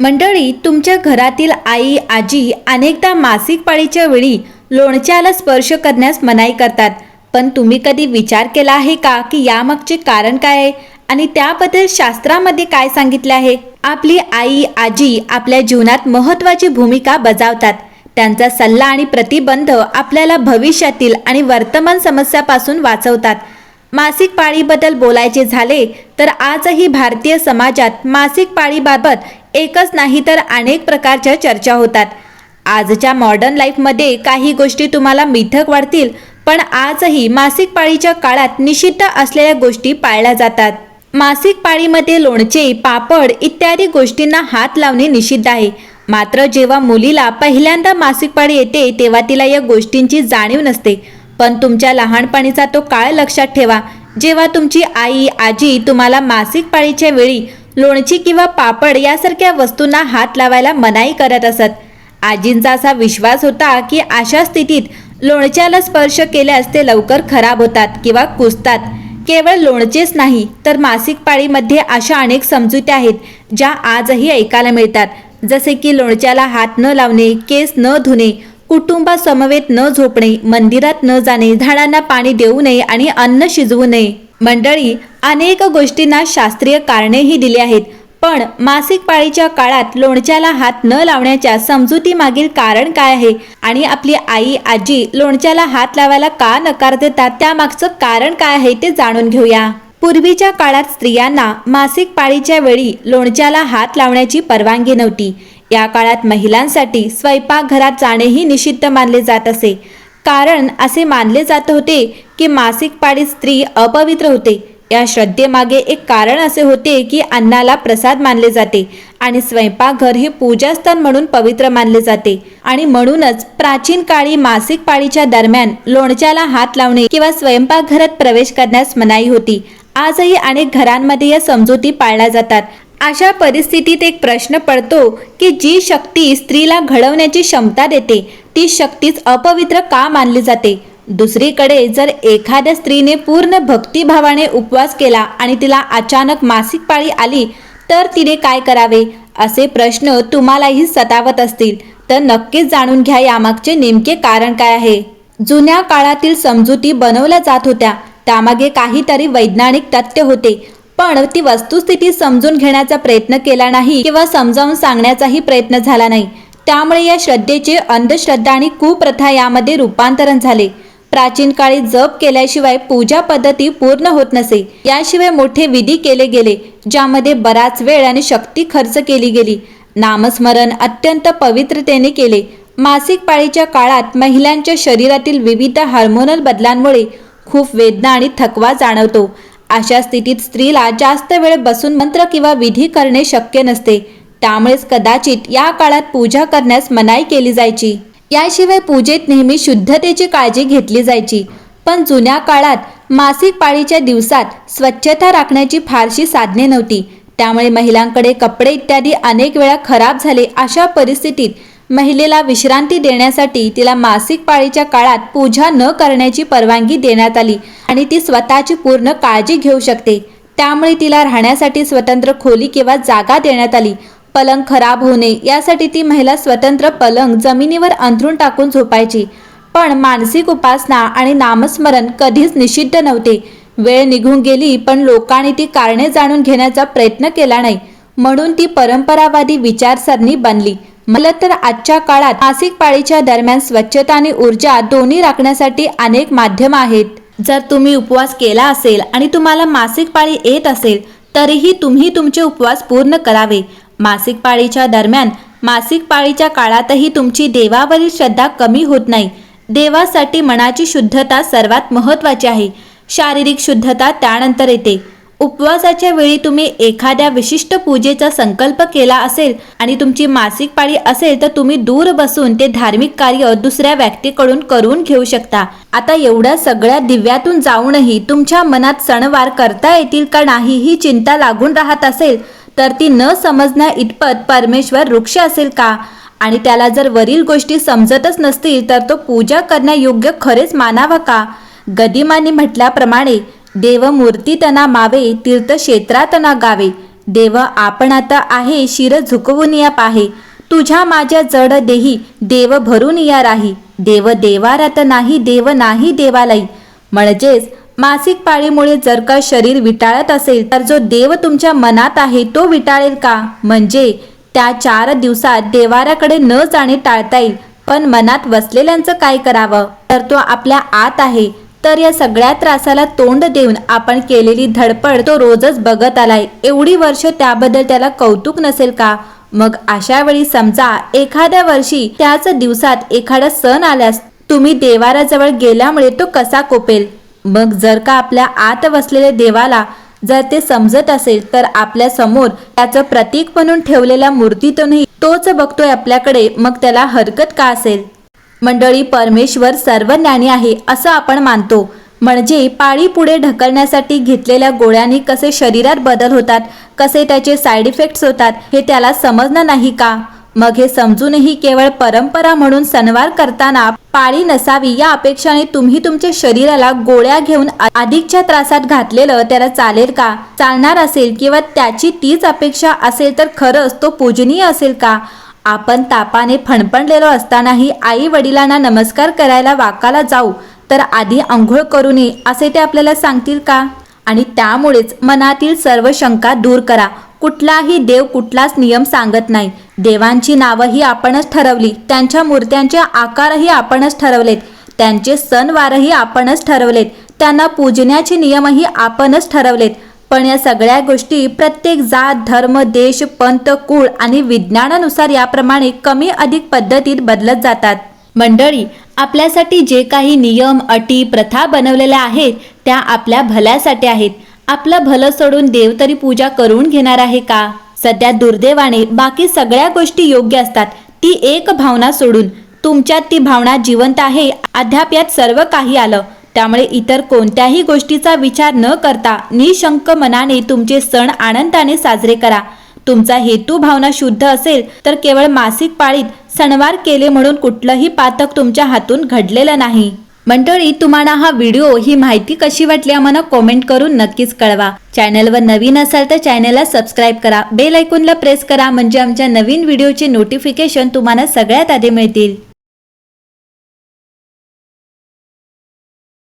मंडळी तुमच्या घरातील आई आजी अनेकदा मासिक पाळीच्या वेळी लोणच्याला स्पर्श करण्यास मनाई करतात. पण तुम्ही कधी विचार केला आहे का की यामागचे कारण काय आहे? आणि त्याबद्दल शास्त्रामध्ये काय सांगितले आहे? आपली आई आजी आपल्या जीवनात महत्त्वाची भूमिका बजावतात. त्यांचा सल्ला आणि प्रतिबंध आपल्याला भविष्यातील आणि वर्तमान समस्यापासून वाचवतात. मासिक पाळीबद्दल बोलायचे झाले तर आजही भारतीय समाजात मासिक पाळीबाबत एकच नाही तर अनेक प्रकारच्या चर्चा होतात. आजच्या मॉडर्न लाईफमध्ये काही गोष्टी तुम्हाला मिथक वाटतील पण आजही मासिक पाळीच्या काळात निषिद्ध असलेल्या गोष्टी पाळल्या जातात. मासिक पाळीमध्ये लोणचे पापड इत्यादी गोष्टींना हात लावणे निषिद्ध आहे. मात्र जेव्हा मुलीला पहिल्यांदा मासिक पाळी येते तेव्हा तिला या गोष्टींची जाणीव नसते. पण तुमच्या लहानपणीचा तो काळ लक्षात ठेवा. जेव्हा तुमची आई आजी तुम्हाला मासिक पाळीच्या वेळी लोणची किंवा पापड यासारख्या वस्तूंना हात लावायला मनाई करत असत. आजींचा असा विश्वास होता की अशा स्थितीत लोणच्याला स्पर्श केल्यास ते लवकर खराब होतात किंवा कुजतात. केवळ लोणचेच नाही तर मासिक पाळीमध्ये अशा अनेक समजुत्या आहेत ज्या आजही ऐकायला मिळतात. जसे की लोणच्याला हात न लावणे केस न धुणे कुटुंबासमवेत न झोपणे मंदिरात न जाणे झाडांना पाणी देऊ नये आणि अन्न शिजवू नये. मंडळी अनेक गोष्टींना शास्त्रीय कारणेही दिली आहेत. पण मासिक पाळीच्या काळात लोणच्याला हात न लावण्याच्या समजुतीमागील कारण काय आहे? आणि आपली आई आजी लोणच्याला हात लावायला का नकार देतात? त्यामागचं कारण काय आहे ते जाणून घेऊया. पूर्वीच्या काळात स्त्रियांना मासिक पाळीच्या वेळी लोणच्याला हात लावण्याची परवानगी नव्हती. या काळात महिलांसाठी स्वयंपाकघरात जाणेही निषिद्ध मानले जात असे. कारण असे मानले जात होते की मासिक पाळीत स्त्री अपवित्र होते. या श्रद्धेमागे एक कारण असे होते की अन्नाला प्रसाद मानले जाते आणि स्वयंपाकघर हे पूजास्थान म्हणून पवित्र मानले जाते. आणि म्हणूनच प्राचीन काळी मासिक पाळीच्या दरम्यान लोणच्याला हात लावणे किंवा स्वयंपाकघरात प्रवेश करण्यास मनाई होती. आजही अनेक घरांमध्ये या समजुती पाळल्या जातात. अशा परिस्थितीत एक प्रश्न पडतो की जी शक्ती स्त्रीला घडवण्याची क्षमता देते ती शक्तीच अपवित्र का मानली जाते? दुसरीकडे जर एखाद्या स्त्रीने पूर्ण भक्तिभावाने उपवास केला आणि तिला अचानक मासिक पाळी आली तर तिने काय करावे? असे प्रश्न तुम्हालाही सतावत असतील. तर नक्कीच जाणून घ्या यामागचे नेमके कारण काय आहे. जुन्या काळातील समजुती बनवल्या जात होत्या. त्यामागे काहीतरी वैज्ञानिक तथ्य होते. पण ती वस्तुस्थिती समजून घेण्याचा प्रयत्न केला नाही किंवा समजावून सांगण्याचाही प्रयत्न झाला नाही. त्यामुळे या श्रद्धेचे अंधश्रद्धा आणि कुप्रथा यामध्ये रूपांतरण झाले. प्राचीन काळी जप केल्याशिवाय पूजा पद्धती पूर्ण होत नसे. याशिवाय मोठे विधी केले गेले ज्यामध्ये बराच वेळ आणि शक्ती खर्च केली गेली. नामस्मरण अत्यंत पवित्रतेने केले. मासिक पाळीच्या काळात महिलांच्या शरीरातील विविध हार्मोनल बदलांमुळे खूप वेदना आणि थकवा जाणवतो. अशा स्थितीत स्त्रीला जास्त वेळ बसून मंत्र किंवा विधी करणे शक्य नसते. त्यामुळेच कदाचित या काळात पूजा करण्यास मनाई केली जायची. याशिवाय पूजेत नेहमी शुद्धतेची काळजी घेतली जायची. पण जुन्या काळात मासिक पाळीच्या दिवसात स्वच्छता राखण्याची फारशी साधने नव्हती. त्यामुळे महिलांकडे कपडे इत्यादी अनेक वेळा खराब झाले अशा परिस्थितीत महिलेला विश्रांती देण्यासाठी तिला मासिक पाळीच्या काळात पूजा न करण्याची परवानगी देण्यात आली आणि ती स्वतःची पूर्ण काळजी घेऊ शकते. त्यामुळे तिला राहण्यासाठी स्वतंत्र खोली किंवा जागा देण्यात आली. पलंग खराब होऊ यासाठी ती महिला स्वतंत्र पलंग जमिनीवर अंथरून टाकून झोपायची. पण मानसिक उपासना आणि नामस्मरण कधीच निषिद्ध नव्हते. वेळ निघून गेली पण लोकांनी ती कारणे जाणून घेण्याचा प्रयत्न केला नाही. म्हणून ती परंपरावादी विचारसरणी बनली. मला तर आजच्या काळात मासिक पाळीच्या दरम्यान स्वच्छता आणि ऊर्जा दोन्ही राखण्यासाठी अनेक माध्यम आहेत. जर तुम्ही उपवास केला असेल आणि तुम्हाला मासिक पाळी येत असेल तरीही तुम्ही तुमचे उपवास पूर्ण करावे. मासिक पाळीच्या दरम्यान मासिक पाळीच्या काळातही तुमची देवावरील श्रद्धा कमी होत नाही. देवासाठी मनाची शुद्धता सर्वात महत्त्वाची आहे. शारीरिक शुद्धता त्यानंतर येते. उपवासाच्या वेळी तुम्ही एखाद्या विशिष्ट पूजेचा संकल्प केला असेल आणि तुमची मासिक पाळी असेल तर तुम्ही दूर बसून ते धार्मिक कार्य दुसऱ्या व्यक्तीकडून करून घेऊ शकता. आता एवढ्या सगळ्या दिव्यातून जाऊनही तुमच्या मनात सणवार करता येतील का नाही ही चिंता लागून राहत असेल तर ती न समजण्या इतपत परमेश्वर वृक्ष असेल का? आणि त्याला जर वरील गोष्टी समजतच नसतील तर तो पूजा करण्यायोग्य खरेच मानावा का? गदिमानी म्हटल्याप्रमाणे देवमूर्ती तना मावे तीर्थक्षेत्रात ना गावे. देव आपण आता आहे शिर झुकवून या पाहे. तुझ्या माझ्या जड देही देव भरून या राही. देव देवारात नाही देव नाही देवालाई म्हणजेच मासिक पाळीमुळे जर का शरीर विटाळत असेल तर जो देव तुमच्या मनात आहे तो विटाळेल का? म्हणजे त्या चार दिवसात देवाऱ्याकडे न जाणे टाळता येईल. पण मनात वसलेल्यांचं काय करावं? तर तो आपल्या आत आहे. तर या सगळ्या त्रासाला तोंड देऊन आपण केलेली धडपड तो रोजच बघत आलाय. एवढी वर्ष त्याबद्दल त्याला कौतुक नसेल का? मग अशा वेळी समजा एखाद्या वर्षी त्याच दिवसात एखादा सण आल्यास तुम्ही देवाऱ्याजवळ गेल्यामुळे तो कसा कोपेल? मग जर का आपल्या आत वसलेल्या देवाला जर ते समजत असेल तर आपल्यासमोर त्याचं प्रतीक म्हणून ठेवलेल्या मूर्तीतूनही तोच बघतोय आपल्याकडे मग त्याला हरकत का असेल? मंडळी परमेश्वर सर्व ज्ञानी आहे असं आपण मानतो. म्हणजे पाळी पुढे ढकलण्यासाठी घेतलेल्या गोळ्यांनी कसे शरीरात बदल होतात कसे त्याचे साईड इफेक्ट्स होतात हे त्याला समजणं नाही का? मग हे समजूनही केवळ परंपरा म्हणून सणवार करताना पाळी नसावी या अपेक्षाने तुम्ही तुमच्या शरीराला गोळ्या घेऊन अधिकच्या त्रासात घातलेलं त्याला चालेल का? चालणार असेल किंवा त्याची तीच अपेक्षा असेल तर खरंच तो पूजनीय असेल का? आपण तापाने फणफणलेलो असतानाही आई वडिलांना नमस्कार करायला वाकाला जाऊ तर आधी आंघोळ करू नये असे ते आपल्याला सांगतील का? आणि त्यामुळेच मनातील सर्व शंका दूर करा. कुठलाही देव कुठलाच नियम सांगत नाही. देवांची नावंही आपणच ठरवली त्यांच्या मूर्त्यांचे आकारही आपणच ठरवलेत त्यांचे सणवारही आपणच ठरवलेत त्यांना पूजण्याचे नियमही आपणच ठरवलेत. पण या सगळ्या गोष्टी प्रत्येक जात धर्म देश पंत कुळ आणि विज्ञानानुसार याप्रमाणे कमी अधिक पद्धतीत बदलत जातात. मंडळी आपल्यासाठी जे काही नियम अटी प्रथा बनवलेल्या आहेत त्या आपल्या भल्यासाठी आहेत. आपलं भलं सोडून देव तरी पूजा करून घेणार आहे का? सध्या दुर्दैवाने बाकी सगळ्या गोष्टी योग्य असतात. ती एक भावना सोडून तुमच्यात ती भावना जिवंत आहे अद्याप यात सर्व काही आलं. त्यामुळे इतर कोणत्याही गोष्टीचा विचार न करता निशंक मनाने तुमचे सण आनंदाने साजरे करा. तुमचा हेतू भावना शुद्ध असेल तर केवळ मासिक पाळीत सणवार केले म्हणून कुठलंही पातक तुमच्या हातून घडलेलं नाही. मंडळी तुम्हाला हा व्हिडिओ ही माहिती कशी वाटली आम्हाला कॉमेंट करून नक्कीच कळवा. चॅनलवर नवीन असाल तर चॅनलला सबस्क्राईब करा. बेल ऐकूनला प्रेस करा म्हणजे आमच्या नवीन व्हिडिओचे नोटिफिकेशन तुम्हाला सगळ्यात आधी मिळतील.